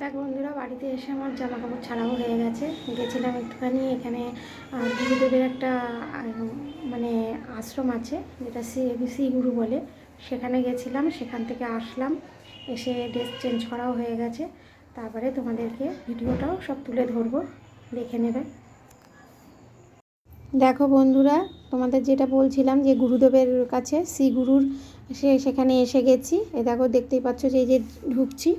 দেখ বন্ধুরা, বাড়িতে এসে আমার জামা কাপড় ছাড়াও হয়ে গেছে। গেছিলাম একটুখানি এখানে গুরুদেবের একটা মানে আশ্রম আছে, যেটা সি গুরু বলে। সেখানে গেছিলাম, সেখান থেকে আসলাম, এসে ড্রেস চেঞ্জ করাও হয়ে গেছে। তারপরে তোমাদেরকে ভিডিওটাও সব তুলে ধরবো, দেখে নেবে। দেখো বন্ধুরা, তোমাদের যেটা বলছিলাম যে গুরুদেবের কাছে শ্রী গুরুর, সে সেখানে এসে গেছি। এ দেখো, দেখতেই পাচ্ছ যে এই যে ঢুকছি।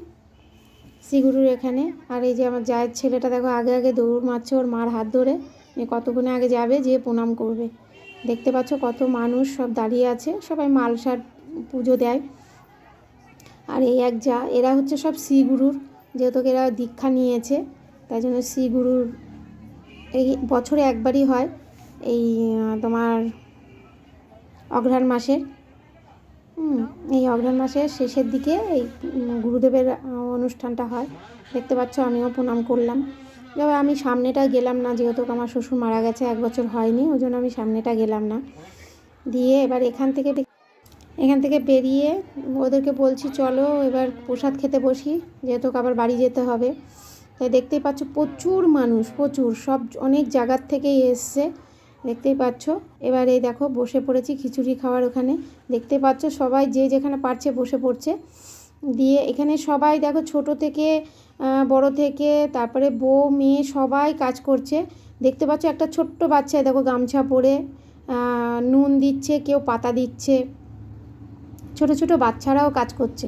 শ্রীগুরুর এখানে। আর এই যে আমার জায়ের ছেলেটা, দেখো, আগে আগে দৌড় মারছে ওর মার হাত ধরে। কতক্ষণে আগে যাবে যে প্রণাম করবে। দেখতে পাচ্ছ কত মানুষ সব দাঁড়িয়ে আছে, সবাই মালসার পুজো দেয়। আর এই এক যা, এরা হচ্ছে সব শ্রীগুরুর, যেহেতু এরা দীক্ষা নিয়েছে, তাই জন্য শ্রীগুরুর এই বছরে একবারই হয় এই তোমার অঘ্রাণ মাসের। এই অঘ্রাণ মাসের শেষের দিকে এই গুরুদেবের অনুষ্ঠানটা হয়। দেখতে পাচ্ছ আমিও প্রণাম করলাম। তবে আমি সামনেটা গেলাম না, যেহেতু আমার শ্বশুর মারা গেছে, এক বছর হয়নি, ওই জন্য আমি সামনেটা গেলাম না। দিয়ে এবার এখান থেকে এখান থেকে বেরিয়ে ওদেরকে বলছি, চলো এবার প্রসাদ খেতে বসি, যেহেতু আবার বাড়ি যেতে হবে। তাই দেখতেই পাচ্ছ প্রচুর মানুষ, প্রচুর, সব অনেক জায়গার থেকেই এসছে। দেখতেই পাচ্ছ? এবার এই দেখো, বসে পড়েছি খিচুড়ি খাওয়ার ওখানে। দেখতে পাচ্ছ সবাই যে যেখানে পারছে বসে পড়ছে। দিয়ে এখানে সবাই দেখো ছোট থেকে বড় থেকে, তারপরে বউ, মেয়ে সবাই কাজ করছে। দেখতে পাচ্ছ একটা ছোট্ট বাচ্চা এই দেখো গামছা পরে নুন দিচ্ছে, কেউ পাতা দিচ্ছে। ছোট ছোট বাচ্চারাও কাজ করছে।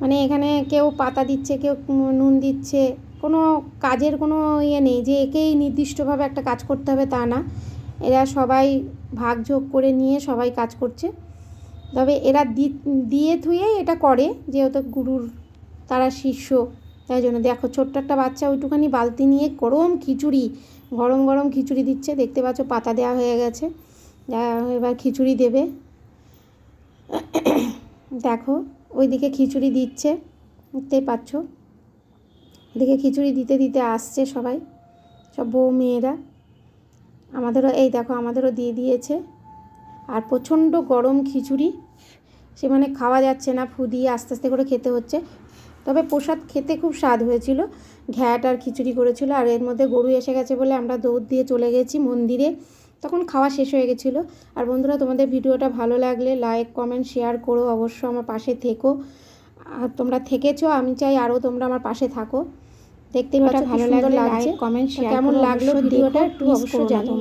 মানে এখানে কেউ পাতা দিচ্ছে, কেউ নুন দিচ্ছে। কোনো কাজের কোনো ইয়ে নেই। যে একেই নির্দিষ্টভাবে একটা কাজ করতে হবে তা না। এরা সবাই ভাগযোগ করে নিয়ে সবাই কাজ করছে। তবে এরা দিয়ে থুয়ে এটা করে, যেহেতু গুরুর তারা শিষ্য, তাই জন্য। দেখো, ছোট্ট একটা বাচ্চা, ওইটুখানি বালতি নিয়ে গরম খিচুড়ি, গরম গরম খিচুড়ি দিচ্ছে। দেখতে পাচ্ছ, পাতা দেওয়া হয়ে গেছে। এবার খিচুড়ি দেবে। দেখো, ওইদিকে খিচুড়ি দিচ্ছে। দেখতেই পাচ্ছ? এদিকে খিচুড়ি দিতে দিতে আসছে সবাই। সব বউ মেয়েরা। আমাদেরও, এই দেখো, আমাদেরও দিয়ে দিয়েছে। আর প্রচণ্ড গরম খিচুড়ি। সে মানে খাওয়া যাচ্ছে না, ফু দিয়ে আস্তে আস্তে করে খেতে হচ্ছে। তবে প্রসাদ খেতে খুব স্বাদ হয়েছিল। ঘ্যাট আর খিচুড়ি করেছিল। আর এর মধ্যে গরু এসে গেছে বলে আমরা দৌড় দিয়ে চলে গেছি মন্দিরে। তখন খাওয়া শেষ হয়ে গেছিল। আর বন্ধুরা, তোমাদের ভিডিওটা ভালো লাগলে লাইক, কমেন্ট, শেয়ার করো। অবশ্য আমার পাশে থেকো। আর তোমরা থেকেছো, আমি চাই আরও তোমরা আমার পাশে থাকো। দেখতে পাচ্ছ ভালো লাগল লাইক কমেন্ট শেয়ার কেমন লাগল ভিডিওটা একটু অবশ্যই জানো